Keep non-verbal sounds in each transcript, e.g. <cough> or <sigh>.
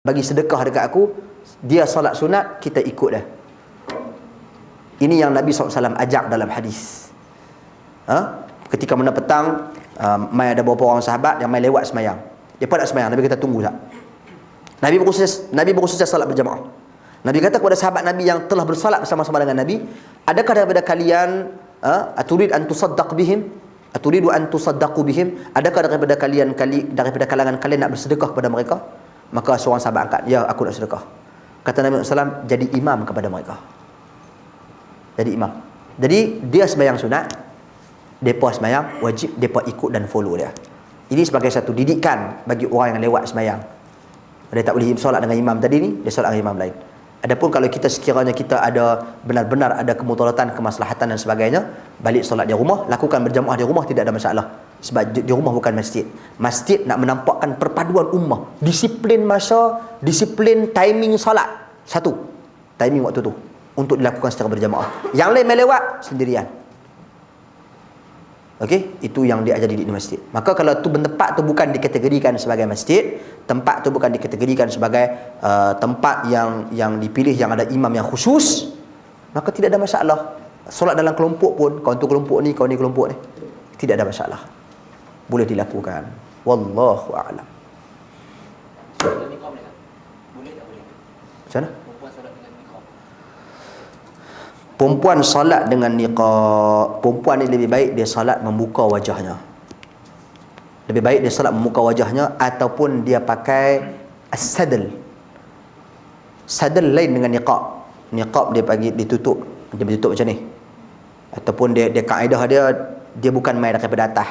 bagi sedekah dekat aku dia solat sunat kita ikut dah ini yang Nabi SAW ajak dalam hadis. Ha? ketika mana petang uh, mai ada beberapa orang sahabat yang mai lewat semayang. Dia pun nak semayang Nabi kata tunggu tak. Nabi berusaha Nabi berusaha solat berjamaah. Nabi kata kepada sahabat Nabi yang telah bersolat bersama-sama dengan Nabi adakah daripada kalian uh, aturid an tusaddaq bihim? Aturidu an tusaddaqu bihim? Adakah daripada kalian kali daripada kalangan kalian nak bersedekah kepada mereka Maka seorang sahabat angkat, ya aku nak sedekah. Kata Nabi SAW, jadi imam kepada mereka. Jadi imam. Jadi dia sembahyang sunat, mereka sembahyang wajib mereka ikut dan follow dia. Ini sebagai satu didikan bagi orang yang lewat sembahyang. Dia tak boleh solat dengan imam tadi ni, dia solat dengan imam lain. Adapun kalau kita sekiranya kita ada benar-benar ada kemudaratan, kemaslahatan dan sebagainya, balik solat di rumah, lakukan berjamaah di rumah tidak ada masalah sebab di rumah bukan masjid. Masjid nak menampakkan perpaduan ummah. Disiplin masa disiplin timing salat satu. Timing waktu tu. Untuk dilakukan secara berjamaah. Yang lain melewat sendirian. Okey, itu yang diajari di masjid. Maka kalau tu tempat tu bukan dikategorikan sebagai masjid, tempat tu bukan dikategorikan sebagai uh, tempat yang yang dipilih yang ada imam yang khusus, maka tidak ada masalah. Solat dalam kelompok pun, kau tu kelompok ni, kau ni kelompok ni, tidak ada masalah boleh dilakukan wallahu a'lam. Macam mana? Perempuan solat dengan niqab. Perempuan ni lebih baik dia solat membuka wajahnya. Lebih baik dia solat membuka wajahnya ataupun dia pakai as-sadl. Sadl lain dengan niqab. Niqab dia bagi ditutup dia ditutup macam ni. Ataupun dia dia kaedah dia dia bukan main daripada atas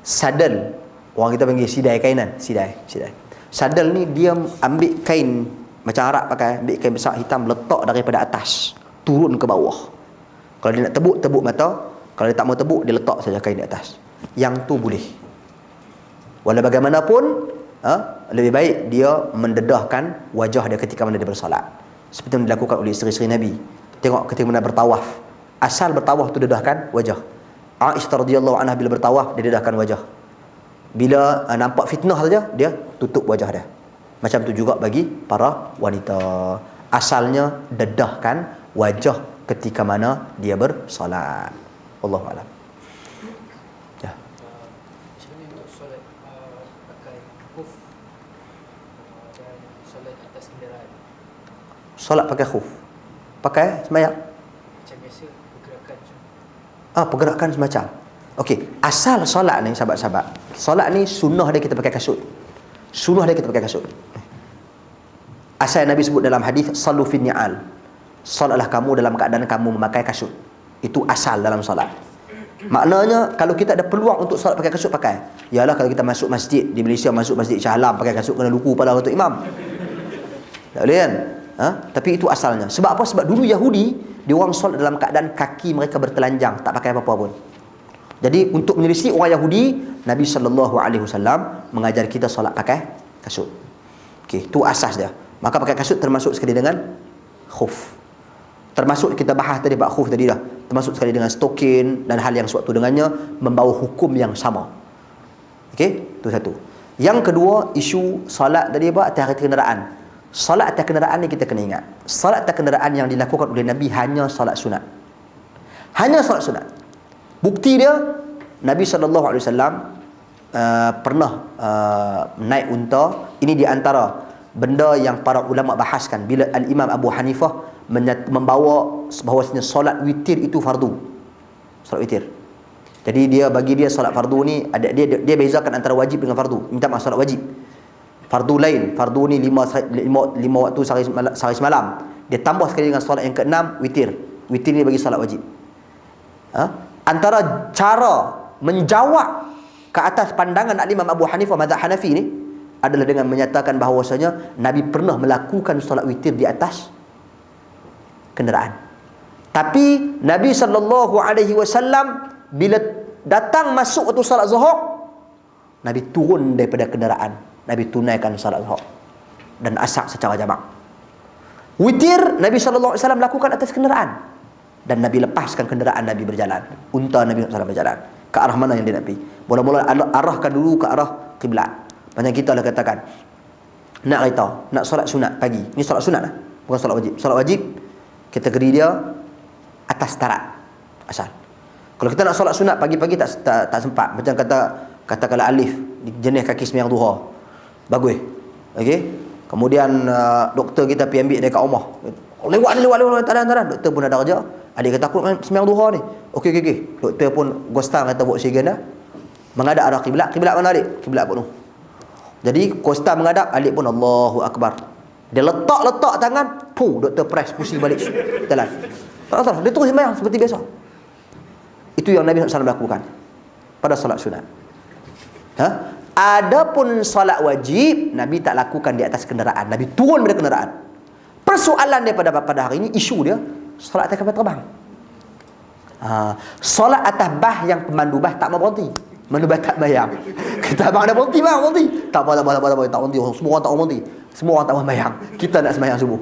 sadal orang kita panggil sidai kainan sidai sidai. Sadal ni dia ambil kain macam Arab pakai ambil kain besar hitam letak daripada atas. Turun ke bawah. Kalau dia nak tebuk tebuk mata. Kalau dia tak mau tebuk dia letak saja kain di atas. Yang tu boleh. Walau bagaimanapun ha, lebih baik dia mendedahkan wajah dia ketika mana dia bersolat. Seperti yang dilakukan oleh isteri-isteri Nabi. Tengok ketika mana bertawaf. Asal bertawaf tu dedahkan wajah Aisyah radhiyallahu anha bila bertawaf dia dedahkan wajah. Bila uh, nampak fitnah saja dia tutup wajah dia. Macam tu juga bagi para wanita. Asalnya dedahkan wajah ketika mana dia bersolat. Allahu a'lam. Ya. Solat pakai khuf. Pakai sembahyang. Ah, pergerakan semacam. Okey, asal solat ni sahabat-sahabat. Solat ni sunnah dia kita pakai kasut. Sunnah dia kita pakai kasut. Asal Nabi sebut dalam hadis sallu fi ni'al. Solatlah kamu dalam keadaan kamu memakai kasut. Itu asal dalam solat. Maknanya kalau kita ada peluang untuk solat pakai kasut pakai. Yalah kalau kita masuk masjid di Malaysia masuk masjid Shah Alam pakai kasut kena luku pada untuk imam. Tak boleh kan? Ha? Tapi itu asalnya. Sebab apa? Sebab dulu Yahudi dia orang solat dalam keadaan kaki mereka bertelanjang tak pakai apa-apa pun. Jadi untuk menyelisih orang Yahudi Nabi wasallam mengajar kita solat pakai kasut. Okey tu asas dia. Maka pakai kasut termasuk sekali dengan khuf. Termasuk kita bahas tadi bab khuf tadi dah. Termasuk sekali dengan stokin dan hal yang sewaktu dengannya membawa hukum yang sama. Okey tu satu. Yang kedua isu solat tadi apa? Atas kenderaan Salat atas kenderaan ni kita kena ingat. Salat atas kenderaan yang dilakukan oleh Nabi hanya salat sunat. Hanya salat sunat. Bukti dia Nabi sallallahu alaihi wasallam uh, pernah uh, naik unta. Ini di antara benda yang para ulama bahaskan bila al-Imam Abu Hanifah membawa bahawasanya solat witir itu fardu. Solat witir. Jadi dia bagi dia solat fardu ni ada dia dia bezakan antara wajib dengan fardu. Minta maaf solat wajib fardu lain. Fardu ni lima, lima, lima waktu sehari, sehari semalam. Dia tambah sekali dengan solat yang keenam witir. Witir ni bagi solat wajib. Ha? antara cara menjawab ke atas pandangan Imam Abu Hanifah mazhab Hanafi ni adalah dengan menyatakan bahawasanya Nabi pernah melakukan solat witir di atas kenderaan. Tapi Nabi sallallahu alaihi wasallam bila datang masuk waktu solat Zuhur Nabi turun daripada kenderaan Nabi tunaikan salat zuhur dan asar secara jamak. Witir Nabi sallallahu alaihi wasallam lakukan atas kenderaan dan Nabi lepaskan kenderaan Nabi berjalan. Unta Nabi sallallahu berjalan ke arah mana yang dia nak pergi. Mula-mula arahkan dulu ke arah kiblat. Banyak kita lah katakan nak kereta, nak solat sunat pagi. Ni solat sunat lah. Bukan solat wajib. Solat wajib, kategori dia atas tarat. Asal. Kalau kita nak solat sunat pagi-pagi tak, tak, tak sempat. Macam kata kata kalau alif, jenis kaki sembiang duha. Bagus. Okey. Kemudian uh, doktor kita pergi ambil dia kat rumah. Lewat lewat, lewat, tak ada, ada. Doktor pun ada kerja. Adik kata, aku nak sembiang duha ni. Okey, okey, okey. Doktor pun gostar kata buat oksigen dah. Mengadap arah kiblat. Kiblat mana adik? Kiblat tu. Jadi Costa menghadap Alik pun Allahu Akbar Dia letak-letak tangan Puh doktor press pusing balik Jalan Tak salah Dia terus sembahyang seperti biasa Itu yang Nabi SAW lakukan Pada salat sunat ha? Adapun salat wajib Nabi tak lakukan di atas kenderaan. Nabi turun dari kenderaan. Persoalan daripada pada hari ini Isu dia Salat atas kapal terbang. Ha. Salat atas bah yang pemandu bah Tak mau berhenti. Mana bakat bayang <laughs> Kita abang ada berhenti bang, berhenti. Tak apa, tak apa, tak apa, tak apa, tak berhenti. Semua orang tak berhenti. Semua orang tak bayang Kita nak semayang subuh.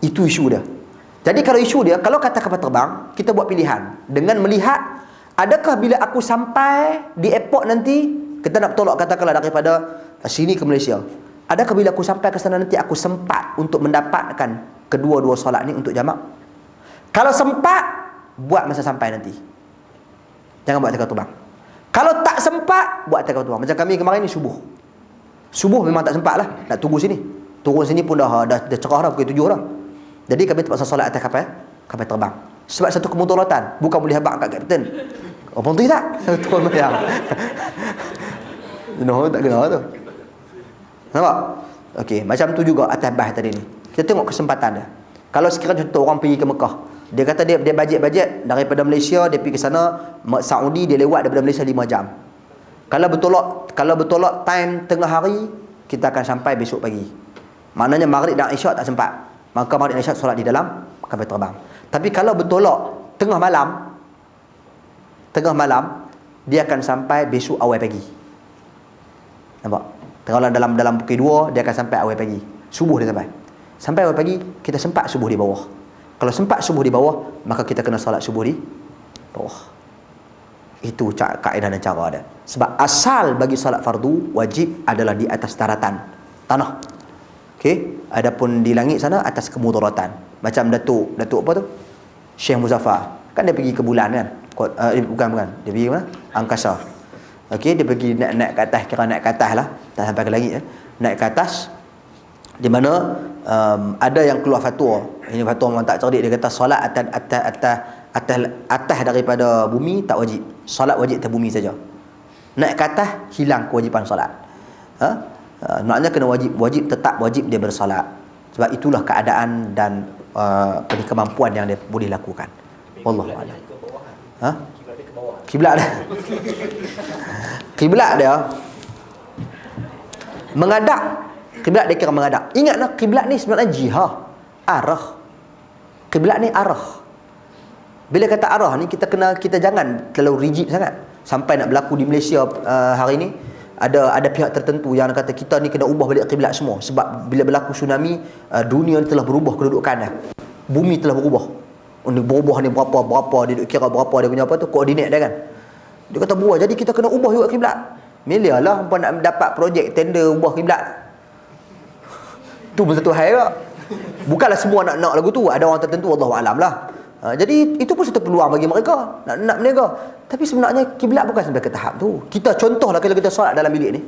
Itu isu dia. Jadi kalau isu dia Kalau kata kapal terbang Kita buat pilihan. Dengan melihat Adakah bila aku sampai Di airport nanti Kita nak tolak katakanlah daripada Sini ke Malaysia Adakah bila aku sampai ke sana nanti Aku sempat untuk mendapatkan Kedua-dua solat ni untuk jamak Kalau sempat Buat masa sampai nanti Jangan buat kapal terbang kalau tak sempat, buat atas kapal Macam kami kemarin ni subuh. Subuh memang tak sempat lah. Nak tunggu sini. Turun sini pun dah dah, dah cerah dah. Pukul tujuh dah. Jadi kami terpaksa solat atas kapal. Kapal terbang. Sebab satu kemudaratan. Bukan boleh habak kat kapten. Oh, penting tak? <laughs> Tuan bayang. No, tak kena tu. Nampak? Okey, macam tu juga atas bah tadi ni. Kita tengok kesempatan dia. Kalau sekiranya contoh orang pergi ke Mekah, dia kata dia dia bajet-bajet daripada Malaysia dia pergi ke sana Saudi dia lewat daripada Malaysia 5 jam. Kalau betul kalau betul time tengah hari kita akan sampai besok pagi. Maknanya maghrib dan isyak tak sempat. Maka maghrib dan isyak solat di dalam kapal terbang. Tapi kalau betul tengah malam tengah malam dia akan sampai besok awal pagi. Nampak? Kalau dalam dalam pukul 2 dia akan sampai awal pagi. Subuh dia sampai. Sampai awal pagi kita sempat subuh di bawah. Kalau sempat subuh di bawah, maka kita kena solat subuh di bawah. Itu kaedah dan cara dia. Sebab asal bagi solat fardu wajib adalah di atas daratan tanah. Okey, adapun di langit sana atas kemudaratan. Macam Datuk, Datuk apa tu? Syekh Muzaffar. Kan dia pergi ke bulan kan? Uh, bukan bukan. Dia pergi mana? Angkasa. Okey, dia pergi naik-naik ke atas, kira naik ke atas lah. Tak sampai ke langit eh. Naik ke atas di mana um, ada yang keluar fatwa. Ini fatwa orang tak cerdik dia kata solat atas atas atas atas atas daripada bumi tak wajib. Solat wajib atas bumi saja. Naik ke atas hilang kewajipan solat. Ha? Uh, maknanya kena wajib wajib tetap wajib dia bersolat. Sebab itulah keadaan dan uh, kemampuan yang dia boleh lakukan. Wallahu a'lam. ha kiblat dia kiblat dia mengadap Kiblat dia kira menghadap. Ingatlah kiblat ni sebenarnya jihah. Arah. Kiblat ni arah. Bila kata arah ni kita kena kita jangan terlalu rigid sangat. Sampai nak berlaku di Malaysia uh, hari ni ada ada pihak tertentu yang kata kita ni kena ubah balik kiblat semua sebab bila berlaku tsunami uh, dunia telah berubah kedudukannya. Bumi telah berubah. Ini berubah ni berapa berapa dia kira berapa dia punya apa tu koordinat dia kan. Dia kata buah jadi kita kena ubah juga kiblat. Milialah hangpa nak dapat projek tender ubah kiblat. Tu pun satu hal juga. Bukanlah semua nak nak lagu tu ada orang tertentu Allah alam lah. Ha, jadi itu pun satu peluang bagi mereka nak nak berniaga tapi sebenarnya kiblat bukan sampai ke tahap tu. Kita contohlah kalau kita solat dalam bilik ni.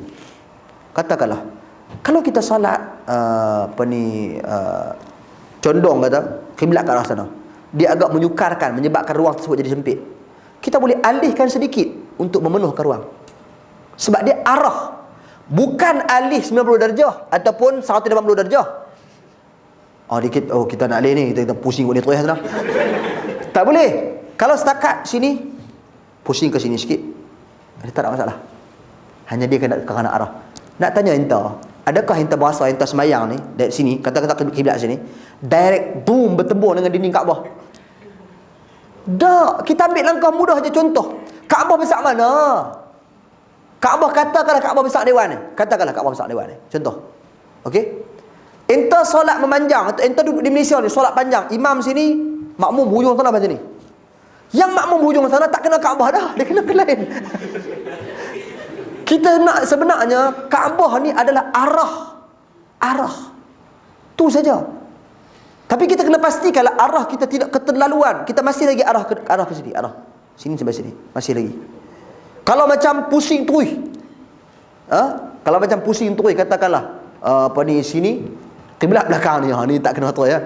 Katakanlah kalau kita solat uh, apa ni uh, condong kata kiblat ke arah sana dia agak menyukarkan menyebabkan ruang tersebut jadi sempit. Kita boleh alihkan sedikit untuk memenuhkan ruang. Sebab dia arah. Bukan alih 90 darjah ataupun 180 darjah. Oh dikit. Oh kita nak alih ni. Kita, kita pusing boleh terus dah tak boleh. Kalau setakat sini pusing ke sini sikit. Ada tak ada masalah. Hanya dia kena kerana arah. Nak tanya entah adakah entah bahasa entah semayang ni? Dari sini kata-kata kiblat sini direct boom bertembur dengan dinding Kaabah dah kita ambil langkah mudah je contoh Kaabah besar mana Kaabah katakanlah Kaabah besar dewan ni. Katakanlah Kaabah besar dewan ni. Contoh. Okey. Enta solat memanjang, enta duduk di Malaysia ni solat panjang. Imam sini, makmum hujung sana macam ni. Yang makmum hujung sana tak kena Kaabah dah, dia kena ke lain. Kita nak sebenarnya Kaabah ni adalah arah arah. Tu saja. Tapi kita kena pastikan lah arah kita tidak keterlaluan. Kita masih lagi arah ke arah ke sini, arah. Sini sampai sini, masih lagi. Kalau macam pusing terus. Ha? Kalau macam pusing terus katakanlah uh, apa ni sini kiblat belakang ni. Ha ni tak kena atur ya.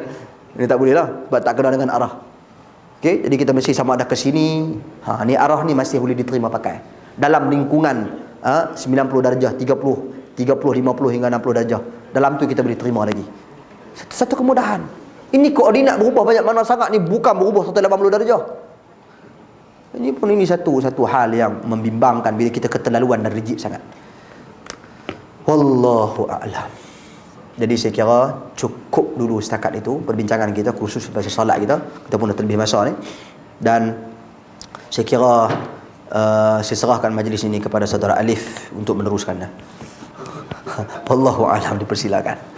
Ini tak boleh lah sebab tak kena dengan arah. Okey, jadi kita mesti sama ada ke sini. Ha ni arah ni masih boleh diterima pakai. Dalam lingkungan ha, 90 darjah, 30, 30, 50 hingga 60 darjah. Dalam tu kita boleh terima lagi. Satu, satu kemudahan. Ini koordinat berubah banyak mana sangat ni bukan berubah 180 darjah. Ini pun ini satu satu hal yang membimbangkan bila kita keterlaluan dan rigid sangat. Wallahu a'lam. Jadi saya kira cukup dulu setakat itu perbincangan kita khusus pasal solat kita. Kita pun dah terlebih masa ni. Dan saya kira uh, saya serahkan majlis ini kepada saudara Alif untuk meneruskannya. <laughs> Wallahu a'lam dipersilakan.